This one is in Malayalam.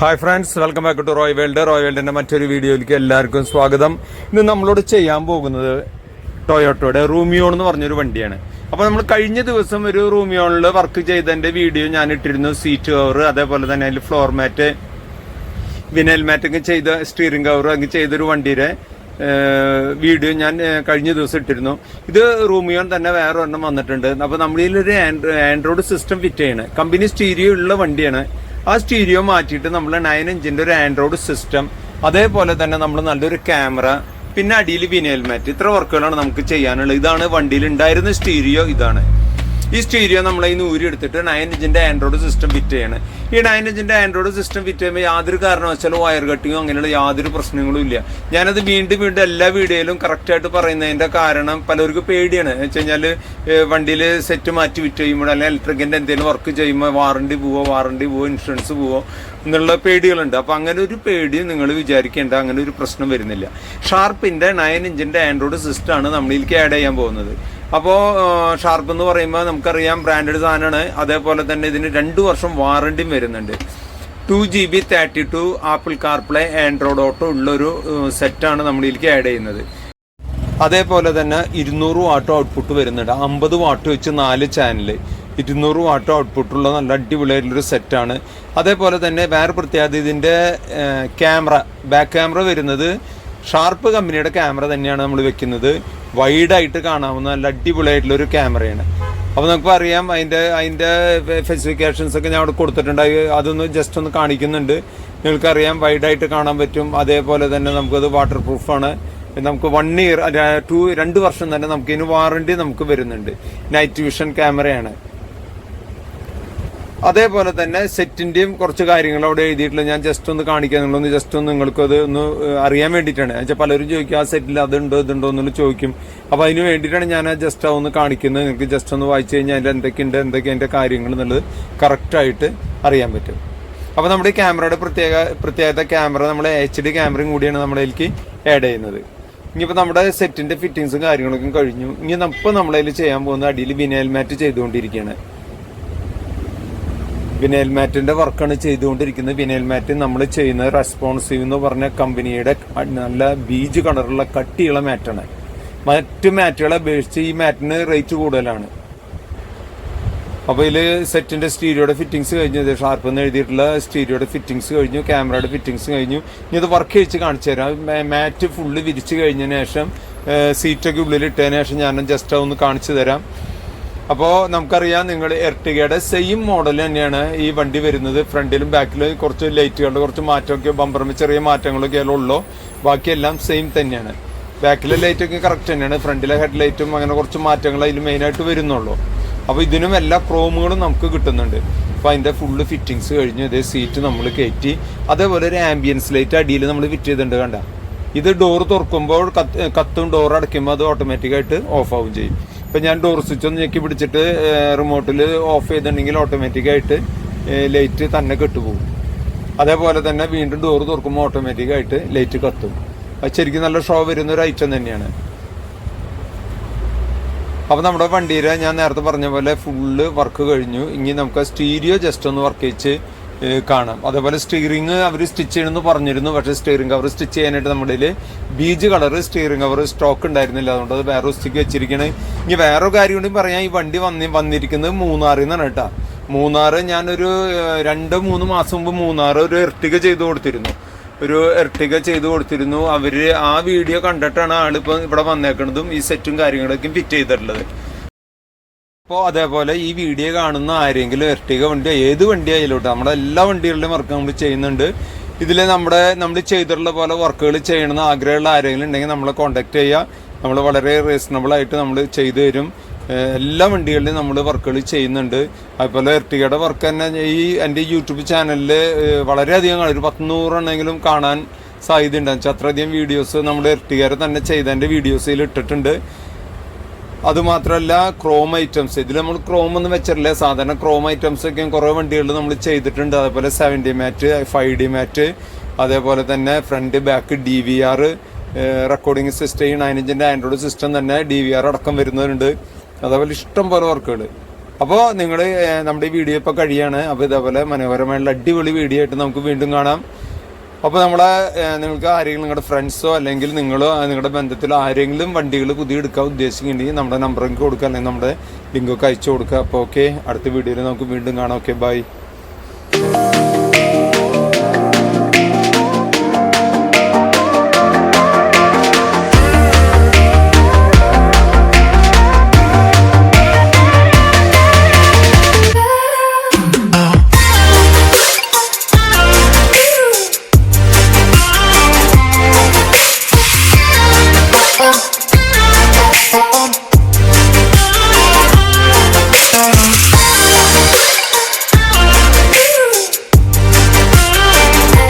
Hi friends welcome back to Roy World Roy വേൾഡിന്റെ മറ്റൊരു വീഡിയോയിലേക്ക് എല്ലാവർക്കും സ്വാഗതം. ഇന്ന് നമ്മളോട് ചെയ്യാൻ പോകുന്നത് ടൊയോട്ടോയുടെ റൂമിയോൺ എന്ന് പറഞ്ഞൊരു വണ്ടിയാണ്. അപ്പോൾ നമ്മൾ കഴിഞ്ഞ ദിവസം ഒരു റൂമിയോണിൽ വർക്ക് ചെയ്തതിന്റെ വീഡിയോ ഞാൻ ഇട്ടിരുന്നു. സീറ്റ് കവർ അതേപോലെ തന്നെ അതിൽ ഫ്ലോർ മാറ്റ് വിനൽ മാറ്റൊക്കെ ചെയ്ത സ്റ്റിയറിംഗ് കവർ അങ്ങ് ചെയ്തൊരു വണ്ടിയുടെ വീഡിയോ ഞാൻ കഴിഞ്ഞ ദിവസം ഇട്ടിരുന്നു. ഇത് റൂമിയോൺ തന്നെ വേറെ ഒരെണ്ണം വന്നിട്ടുണ്ട് അപ്പോൾ നമ്മളിൽ ഒരു ആൻഡ്രോയിഡ് സിസ്റ്റം ഫിറ്റ് ചെയ്യണേ. കമ്പനി സ്റ്റീരിയോ ഉള്ള വണ്ടിയാണ്. ആ സ്റ്റീരിയോ മാറ്റിയിട്ട് നമ്മൾ നയൻ ഇഞ്ചിന്റെ ഒരു ആൻഡ്രോയിഡ് സിസ്റ്റം അതേപോലെ തന്നെ നമ്മൾ നല്ലൊരു ക്യാമറ പിന്നെ അടിയിൽ വിനയൽ മാറ്റ് ഇത്ര വർക്കുകളാണ് നമുക്ക് ചെയ്യാനുള്ളത്. ഇതാണ് വണ്ടിയിൽ ഉണ്ടായിരുന്ന സ്റ്റീരിയോ ഇതാണ്. ഈ സ്റ്റീരിയോ നമ്മൾ ഈ നൂരി എടുത്തിട്ട് നയൻ ഇഞ്ചിന്റെ ആൻഡ്രോയിഡ് സിസ്റ്റം ഫിറ്റ് ചെയ്യണം. ഈ നയൻ ഇഞ്ചിന്റെ ആൻഡ്രോയിഡ് സിസ്റ്റം ഫിറ്റ് ചെയ്യുമ്പോൾ യാതൊരു കാരണവശാലും വയർ കട്ടിങ്ങോ അങ്ങനെയുള്ള യാതൊരു പ്രശ്നങ്ങളും ഇല്ല. ഞാനത് വീണ്ടും വീണ്ടും എല്ലാ വീഡിയോയിലും കറക്റ്റായിട്ട് പറയുന്നതിന്റെ കാരണം പലർക്കും പേടിയാണ്. എന്ന് വെച്ച് കഴിഞ്ഞാൽ വണ്ടിയിൽ സെറ്റ് മാറ്റി വിറ്റ് ചെയ്യുമ്പോൾ അല്ലെങ്കിൽ ഇലക്ട്രിക്കിന്റെ എന്തെങ്കിലും വർക്ക് ചെയ്യുമ്പോൾ വാറണ്ടി പോവോ വാറണ്ടി പോവോ ഇൻഷുറൻസ് പോവോ എന്നുള്ള പേടികളുണ്ട്. അപ്പോൾ അങ്ങനെ ഒരു പേടി നിങ്ങൾ വിചാരിക്കേണ്ട അങ്ങനെ ഒരു പ്രശ്നം വരുന്നില്ല. ഷാർപ്പിന്റെ നയൻ ഇഞ്ചിന്റെ ആൻഡ്രോയിഡ് സിസ്റ്റം ആണ് നമ്മളിലേക്ക് ആഡ് ചെയ്യാൻ പോകുന്നത്. അപ്പോൾ ഷാർപ്പ് എന്ന് പറയുമ്പോൾ നമുക്കറിയാം ബ്രാൻഡഡ് സാധനമാണ്. അതേപോലെ തന്നെ ഇതിന് രണ്ട് വർഷം വാറണ്ടിയും വരുന്നുണ്ട്. Two G B thirty two Apple CarPlay Android Auto ഉള്ളൊരു സെറ്റാണ് നമ്മളിലേക്ക് ആഡ് ചെയ്യുന്നത്. അതേപോലെ തന്നെ ഇരുന്നൂറ് വാട്ട് ഔട്ട്പുട്ട് വരുന്നുണ്ട്. അമ്പത് വാട്ട് വെച്ച് നാല് ചാനൽ ഇരുന്നൂറ് വാട്ട് ഔട്ട്പുട്ടുള്ള നല്ല അടിപൊളിയായിട്ടുള്ളൊരു സെറ്റാണ് അതേപോലെ തന്നെ വേറെ പ്രത്യേകത ഇതിന്റെ ക്യാമറ ബാക്ക് ക്യാമറ വരുന്നത് ഷാർപ്പ് കമ്പനിയുടെ ക്യാമറ തന്നെയാണ് നമ്മൾ വെക്കുന്നത്. വൈഡായിട്ട് കാണാവുന്ന നല്ല അടിപൊളിയായിട്ടുള്ള ഒരു ക്യാമറയാണ് അപ്പോൾ നമുക്ക് അറിയാം അതിന്റെ അതിന്റെ സ്പെസിഫിക്കേഷൻസ് ഒക്കെ ഞാൻ അവിടെ കൊടുത്തിട്ടുണ്ട്. അത് അതൊന്ന് ജസ്റ്റ് ഒന്ന് കാണിക്കുന്നുണ്ട്. നിങ്ങൾക്കറിയാം വൈഡായിട്ട് കാണാൻ പറ്റും. അതേപോലെ തന്നെ നമുക്കത് വാട്ടർ പ്രൂഫാണ് നമുക്ക് വൺ ഇയർ ടു രണ്ട് വർഷം തന്നെ നമുക്ക് ഇതിന് വാറണ്ടി നമുക്ക് വരുന്നുണ്ട്. നൈറ്റ് വിഷൻ ക്യാമറയാണ് അതേപോലെ തന്നെ സെറ്റിന്റെയും കുറച്ച് കാര്യങ്ങൾ അവിടെ എഴുതിയിട്ടുള്ള ഞാൻ ജസ്റ്റ് ഒന്ന് കാണിക്കാൻ നിങ്ങളൊന്ന് ജസ്റ്റ് ഒന്ന് നിങ്ങൾക്ക് അത് ഒന്ന് അറിയാൻ വേണ്ടിയിട്ടാണ്. വെച്ചാൽ പലരും ചോദിക്കും ആ സെറ്റിൽ അതുണ്ടോ ഇതുണ്ടോ? എന്നൊന്ന് ചോദിക്കും. അപ്പോൾ അതിന് വേണ്ടിയിട്ടാണ് ഞാൻ ജസ്റ്റ് ഒന്ന് കാണിക്കുന്നത്. നിങ്ങൾക്ക് ജസ്റ്റ് ഒന്ന് വായിച്ചു കഴിഞ്ഞാൽ അതിൽ എന്തൊക്കെയുണ്ട് എന്തൊക്കെ അതിന്റെ കാര്യങ്ങൾ എന്നുള്ളത് കറക്റ്റായിട്ട് അറിയാൻ പറ്റും. അപ്പോൾ നമ്മുടെ ക്യാമറയുടെ പ്രത്യേക പ്രത്യേകത ക്യാമറ നമ്മുടെ എച്ച് ഡി ക്യാമറയും കൂടിയാണ് നമ്മുടെ അതിലേക്ക് ആഡ് ചെയ്യുന്നത്. ഇനിയിപ്പോൾ നമ്മുടെ സെറ്റിന്റെ ഫിറ്റിങ്സും കാര്യങ്ങളൊക്കെ കഴിഞ്ഞു. ഇനി ഇപ്പോൾ നമ്മളതിൽ ചെയ്യാൻ പോകുന്ന അടിയിൽ വിനയൽ മാറ്റ് ചെയ്തുകൊണ്ടിരിക്കുകയാണ്. വിനയൽ മാറ്റിന്റെ വർക്കാണ് ചെയ്തുകൊണ്ടിരിക്കുന്നത്. വിനയൽ മാറ്റ് നമ്മൾ ചെയ്യുന്ന റെസ്പോൺസീവ് എന്ന് പറഞ്ഞ കമ്പനിയുടെ നല്ല ബീജ് കളറുള്ള കട്ടിയുള്ള മാറ്റാണ്. മറ്റ് മാറ്റുകളെ അപേക്ഷിച്ച് ഈ മാറ്റിന് റേറ്റ് കൂടുതലാണ്. അപ്പോൾ ഇതിൽ സെറ്റിന്റെ സ്റ്റീരിയോയുടെ ഫിറ്റിംഗ്സ് കഴിഞ്ഞു. ഷാർപ്പ് എന്ന് എഴുതിയിട്ടുള്ള സ്റ്റീരിയോയുടെ ഫിറ്റിംഗ്സ് കഴിഞ്ഞു. ക്യാമറയുടെ ഫിറ്റിംഗ്സ് കഴിഞ്ഞു. ഇനി ഇത് വർക്ക് കഴിച്ച് കാണിച്ചു തരാം. മാറ്റ് ഫുള്ള് വിരിച്ചു കഴിഞ്ഞതിന് ശേഷം സീറ്റൊക്കെ ഉള്ളിൽ ഇട്ടതിന് ശേഷം ഞാൻ ജസ്റ്റ് ഒന്ന് കാണിച്ചു തരാം. അപ്പോൾ നമുക്കറിയാം നിങ്ങൾ എർട്ടിഗയുടെ സെയിം മോഡൽ തന്നെയാണ് ഈ വണ്ടി വരുന്നത്. ഫ്രണ്ടിലും ബാക്കിലും കുറച്ച് ലൈറ്റുകളുടെ കുറച്ച് മാറ്റമൊക്കെ ബമ്പറിന് ചെറിയ മാറ്റങ്ങളൊക്കെ ഉള്ളൂ. ബാക്കിയെല്ലാം സെയിം തന്നെയാണ്. ബാക്കിലെ ലൈറ്റൊക്കെ കറക്റ്റ് തന്നെയാണ്. ഫ്രണ്ടിലെ ഹെഡ് ലൈറ്റും അങ്ങനെ കുറച്ച് മാറ്റങ്ങൾ അതിൽ മെയിനായിട്ട് വരുന്നുള്ളൂ. അപ്പോൾ ഇതിനും എല്ലാ ക്രോമുകളും നമുക്ക് കിട്ടുന്നുണ്ട്. അപ്പോൾ അതിന്റെ ഫുള്ള് ഫിറ്റിങ്സ് കഴിഞ്ഞ് ഇതേ സീറ്റ് നമ്മൾ കയറ്റി അതേപോലെ ഒരു ആംബിയൻസ് ലൈറ്റ് അടിയിൽ നമ്മൾ ഫിറ്റ് ചെയ്തിട്ടുണ്ട് കണ്ട. ഇത് ഡോർ തുറക്കുമ്പോൾ കത്ത് ഡോർ അടയ്ക്കുമ്പോൾ അത് ഓട്ടോമാറ്റിക്കായിട്ട് ഓഫ് ആവും ചെയ്യും. ഇപ്പം ഞാൻ ഡോർ സ്വിച്ച് ഒന്ന് ഞെക്കി പിടിച്ചിട്ട് റിമോട്ടിൽ ഓഫ് ചെയ്തിട്ടുണ്ടെങ്കിൽ ഓട്ടോമാറ്റിക്കായിട്ട് ലൈറ്റ് തന്നെ കെട്ടുപോകും. അതേപോലെ തന്നെ വീണ്ടും ഡോർ തുറക്കുമ്പോൾ ഓട്ടോമാറ്റിക്കായിട്ട് ലൈറ്റ് കത്തും. അത് ശരിക്കും നല്ല ഷോ വരുന്ന ഒരു ഐറ്റം തന്നെയാണ്. അപ്പൊ നമ്മുടെ വണ്ടിയിൽ ഞാൻ നേരത്തെ പറഞ്ഞ പോലെ ഫുള്ള് വർക്ക് കഴിഞ്ഞു. ഇനി നമുക്ക് സ്റ്റീരിയോ ജസ്റ്റ് ഒന്ന് വർക്ക് ചെയ്ച്ച് കാണാം. അതേപോലെ സ്റ്റിയറിംഗ് അവർ സ്റ്റിച്ച് ചെയ്യണമെന്ന് പറഞ്ഞിരുന്നു. പക്ഷേ സ്റ്റിയറിംഗ് കവർ സ്റ്റിച്ച് ചെയ്യാനായിട്ട് നമ്മുടെ beige colour steering cover stock ഉണ്ടായിരുന്നില്ല. അതുകൊണ്ട് അത് വേറെ സ്റ്റിക്ക് വെച്ചിരിക്കണേ. ഇനി വേറൊരു കാര്യം കൂടി പറയാം. ഈ വണ്ടി വന്നി വന്നിരിക്കുന്നത് മൂന്നാറിൽ നിന്നാണ് കേട്ടോ. മൂന്നാറ് ഞാനൊരു രണ്ട് മൂന്ന് മാസം മുമ്പ് മൂന്നാറ് ഒരു എർട്ടിക ചെയ്തു കൊടുത്തിരുന്നു. ഒരു എർട്ടിക ചെയ്തു കൊടുത്തിരുന്നു. അവർ ആ വീഡിയോ കണ്ടിട്ടാണ് ആളിപ്പോൾ ഇവിടെ വന്നേക്കുന്നതും ഈ സെറ്റും കാര്യങ്ങളൊക്കെയും ഫിറ്റ് ചെയ്തിട്ടുള്ളത്. അപ്പോൾ അതേപോലെ ഈ വീഡിയോ കാണുന്ന ആരെങ്കിലും എർട്ടിക വണ്ടി ഏത് വണ്ടി ആയാലും ട്ടോ, നമ്മുടെ എല്ലാ വണ്ടികളുടെയും വർക്ക് നമ്മൾ ചെയ്യുന്നുണ്ട്. ഇതിൽ നമ്മുടെ നമ്മൾ ചെയ്തിട്ടുള്ള പോലെ വർക്കുകൾ ചെയ്യണമെന്ന് ആഗ്രഹമുള്ള ആരെങ്കിലും ഉണ്ടെങ്കിൽ നമ്മളെ കോൺടാക്ട് ചെയ്യുക. നമ്മൾ വളരെ റീസണബിൾ ആയിട്ട് നമ്മൾ ചെയ്തു തരും. എല്ലാ വണ്ടികളിലും നമ്മൾ വർക്കുകൾ ചെയ്യുന്നുണ്ട്. അതുപോലെ എർട്ടികയുടെ വർക്ക് തന്നെ ഈ എന്റെ യൂട്യൂബ് ചാനലിൽ വളരെയധികം ഒരു പത്തുനൂറെണ്ണെങ്കിലും കാണാൻ സാധ്യതയുണ്ട്. വെച്ചാൽ അത്രയധികം വീഡിയോസ് നമ്മൾ എർട്ടികയുടെ തന്നെ ചെയ്തതിന്റെ വീഡിയോസിൽ ഇട്ടിട്ടുണ്ട്. അതുമാത്രമല്ല ക്രോം ഐറ്റംസ് ഇതിൽ നമ്മൾ ക്രോം ഒന്നും വെച്ചിട്ടില്ല. സാധാരണ ക്രോം ഐറ്റംസ് ഒക്കെ കുറേ വണ്ടികളിൽ നമ്മൾ ചെയ്തിട്ടുണ്ട്. അതേപോലെ seventy mat five D mat അതേപോലെ തന്നെ front back D V R recording system ഈ നയൻ ഇഞ്ചിന്റെ ആൻഡ്രോയിഡ് സിസ്റ്റം തന്നെ ഡി വി ആർ അടക്കം വരുന്നവരുണ്ട്. അതേപോലെ ഇഷ്ടം പോലെ വർക്കുകൾ അപ്പോൾ നിങ്ങൾ നമ്മുടെ ഈ വീഡിയോ ഇപ്പോൾ കഴിയാണ്. അപ്പോൾ ഇതേപോലെ മനോഹരമായുള്ള അടിപൊളി വീഡിയോ ആയിട്ട് നമുക്ക് വീണ്ടും കാണാം. അപ്പോൾ നമ്മളെ നിങ്ങൾക്ക് ആരെങ്കിലും നിങ്ങളുടെ ഫ്രണ്ട്സോ അല്ലെങ്കിൽ നിങ്ങളോ നിങ്ങളുടെ ബന്ധത്തിലോ ആരെങ്കിലും വണ്ടികൾ പുതിയ എടുക്കാൻ ഉദ്ദേശിക്കുന്നുണ്ടെങ്കിൽ നമ്മുടെ നമ്പറിലേക്ക് കൊടുക്കുക അല്ലെങ്കിൽ നമ്മുടെ ലിങ്കൊക്കെ അയച്ചു കൊടുക്കുക. അപ്പോൾ ഓക്കെ അടുത്ത വീഡിയോയിൽ നമുക്ക് വീണ്ടും കാണാം. Okay bye